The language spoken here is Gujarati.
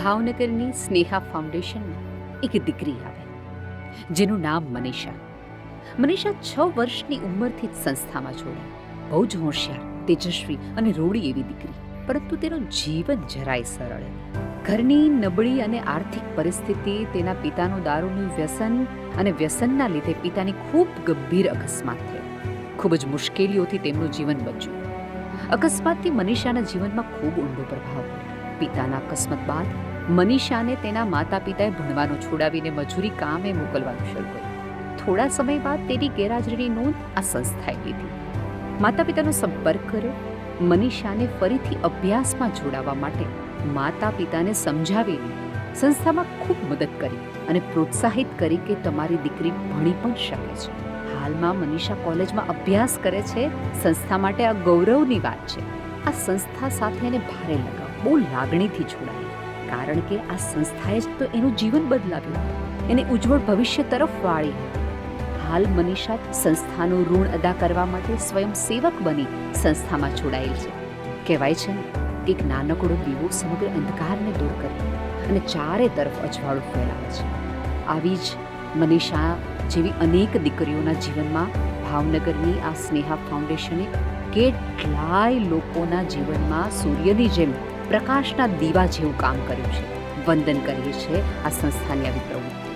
ભાવનગરની સ્નેહા ફાઉન્ડેશનમાં એક દીકરી આવે, જેનું નામ મનીષા. મનીષા છ વર્ષની ઉંમરથી જ સંસ્થામાં જોડાઈ બહુ જ હોશિયાર, તેજસ્વી અને રોડી એવી દીકરી, પરંતુ તેનું જીવન જરાય સરળ ઘરની નબળી અને આર્થિક પરિસ્થિતિ, તેના પિતાનું દારૂનું વ્યસન અને વ્યસનના લીધે પિતાની ખૂબ ગંભીર અકસ્માત થયો. ખૂબ જ મુશ્કેલીઓથી તેમનું જીવન બચ્યું. અકસ્માતથી મનીષાના જીવનમાં ખૂબ ઊંડો પ્રભાવ પિતાના અકસ્માત બાદ મનીષાને તેના માતા પિતાએ ભણવાનું છોડાવીને મજૂરી કામે મોકલવાનું શરૂ કર્યું. થોડા સમય બાદ તેની ગેરહાજરીની નોંધ આ સંસ્થાએ લીધી. માતા પિતાનો સંપર્ક કર્યો. મનીષાને ફરીથી અભ્યાસમાં જોડાવા માટે માતા પિતાને સમજાવીને સંસ્થામાં ખૂબ મદદ કરી અને પ્રોત્સાહિત કરી કે તમારી દીકરી ભણી પણ શકે છે. હાલમાં મનીષા કોલેજમાં અભ્યાસ કરે છે. સંસ્થા માટે આ ગૌરવની વાત છે. આ સંસ્થા સાથે એને ભારે લગાવ, બહુ લાગણીથી જોડાય કારણ કે આ સંસ્થાએ જ તો એનું જીવન બદલાવ્યું. એને ઉજ્જવળ ભવિષ્ય તરફ વાળી. હાલ મનીષા સંસ્થાનું ઋણ અદા કરવા માટે સ્વયંસેવક બની સંસ્થામાં જોડાયેલ છે. કહેવાય છે ને કે એક નાનકડો દીવો સમગ્ર અંધકારને દૂર કરે અને ચારે તરફ અજવાળું ફેલાવે છે. આવી જ મનીષા જેવી અનેક દીકરીઓના જીવનમાં ભાવનગરની આ સ્નેહા ફાઉન્ડેશને કેટલાય લોકોના જીવનમાં સૂર્યની જેમ પ્રકાશના દીવા જેવું કામ કર્યું છે. વંદન કરીએ છીએ આ સંસ્થાની આવી પ્રવૃત્તિ